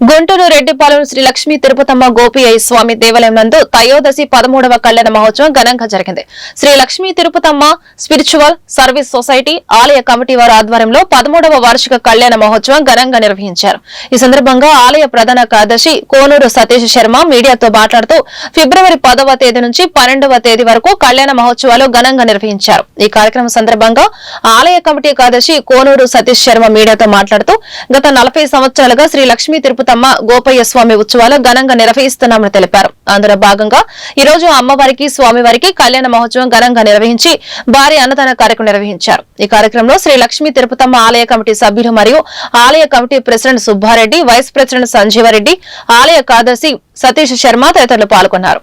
గుంటూరు రెడ్డిపాలెం శ్రీ లక్ష్మీ తిరుపతమ్మ గోపి అయ్య స్వామి దేవాలయం నందు త్రయోదశి పదమూడవ కళ్యాణ మహోత్సవం ఘనంగా జరిగింది. Sri Lakshmi Tirupatamma spiritual service society ఆలయ కమిటీ వారి ఆధ్వర్యంలో పదమూడవ వార్షిక కళ్యాణ మహోత్సవం ఘనంగా నిర్వహించారు. ఈ సందర్భంగా ఆలయ ప్రధాన కార్యదర్శి కోనూరు సతీష్ శర్మ మీడియాతో మాట్లాడుతూ ఫిబ్రవరి పదవ తేదీ నుంచి పన్నెండవ తేదీ వరకు కళ్యాణ మహోత్సవాలు ఘనంగా నిర్వహించారు. ఈ కార్యక్రమం సందర్భంగా ఆలయ కమిటీ కార్యదర్శి కోనూరు సతీష్ శర్మ మీడియాతో మాట్లాడుతూ గత నలభై సంవత్సరాలుగా శ్రీ లక్ష్మీ తిరుపతమ్మ గోపయ్య స్వామి ఉత్సవాలు ఘనంగా నిర్వహిస్తున్నామని తెలిపారు. అందులో భాగంగా ఈ రోజు అమ్మవారికి స్వామివారికి కళ్యాణ మహోత్సవం ఘనంగా నిర్వహించి భారీ అన్నదాన కార్యక్రమం నిర్వహించారు. ఈ కార్యక్రమంలో శ్రీ లక్ష్మీ తిరుపతమ్మ ఆలయ కమిటీ సభ్యులు మరియు ఆలయ committee president Subbareddy vice president Sanjeevareddy ఆలయ కార్యదర్శి సతీష్ శర్మ తదితరులు పాల్గొన్నారు.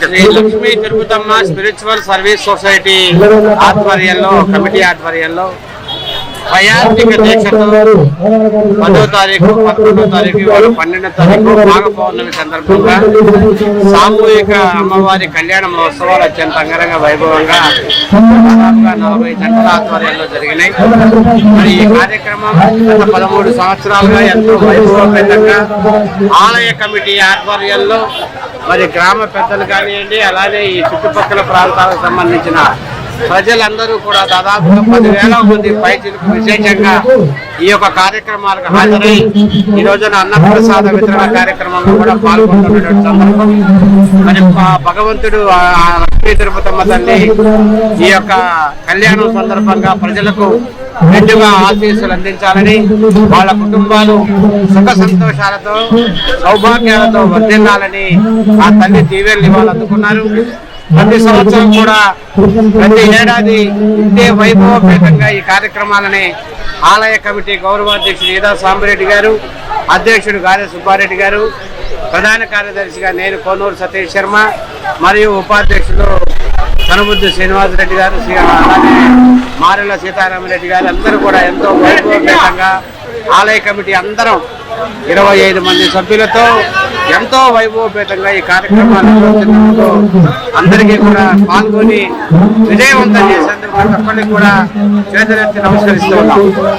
Sri Lakshmi Tirupatamma spiritual service society ఆధ్వర్యంలో కమిటీ ఆధ్వర్యంలో వైయాత్మిక దీక్షతో పదో తారీఖు పదకొండో తారీఖు ఇవాళ పన్నెండో తారీఖు మాఘ పౌర్ణమి సందర్భంగా సామూహిక అమ్మవారి కళ్యాణ మహోత్సవాలు అత్యంత అంగరంగ వైభవంగా దాదాపుగా నలభై గంటల ఆధ్వర్యంలో జరిగినాయి. మరి ఈ కార్యక్రమం గత పదమూడు సంవత్సరాలుగా ఎంతో వైభవపేతంగా ఆలయ కమిటీ ఆధ్వర్యంలో మరి గ్రామ పెద్దలు కానివ్వండి అలానే ఈ చుట్టుపక్కల ప్రాంతాలకు సంబంధించిన ప్రజలందరూ కూడా దాదాపుగా పదివేల మంది పైచిలకు విశేషంగా ఈ యొక్క కార్యక్రమాలకు హాజరై ఈ రోజున అన్నప్రసాద వితరణ కార్యక్రమంలో కూడా పాల్గొంటున్నటువంటి సందర్భం. మరి భగవంతుడు లక్ష్మీ తిరుపతమ్మ తల్లి ఈ యొక్క కళ్యాణం సందర్భంగా ప్రజలకు మెండుగా ఆశీస్సులు అందించాలని వాళ్ళ కుటుంబాలు సుఖ సంతోషాలతో సౌభాగ్యాలతో వర్ధిల్లాలని ఆ తల్లి దీవెల్ని వాళ్ళు అందుకున్నారు. ప్రతి సంవత్సరం కూడా ప్రతి ఏడాది ఇంతే వైభవపేతంగా ఈ కార్యక్రమాలని ఆలయ కమిటీ గౌరవాధ్యక్షుడు ఈదా సాంబరెడ్డి గారు అధ్యక్షుడు గారె సుబ్బారెడ్డి గారు ప్రధాన కార్యదర్శిగా నేను కోనూరు సతీష్ శర్మ మరియు ఉపాధ్యక్షులు కనుబుద్ది శ్రీనివాసరెడ్డి గారు అలానే మారెల సీతారామరెడ్డి గారు అందరూ కూడా ఎంతో వైభవపేతంగా ఆలయ కమిటీ అందరం ఇరవై ఐదు మంది సభ్యులతో ఎంతో వైభవపేతంగా ఈ కార్యక్రమాన్ని అందరికీ కూడా పాల్గొని విజయవంతం చేసేందుకు తప్పని కూడా చేతులెత్తి నమస్కరిస్తూ ఉన్నాం.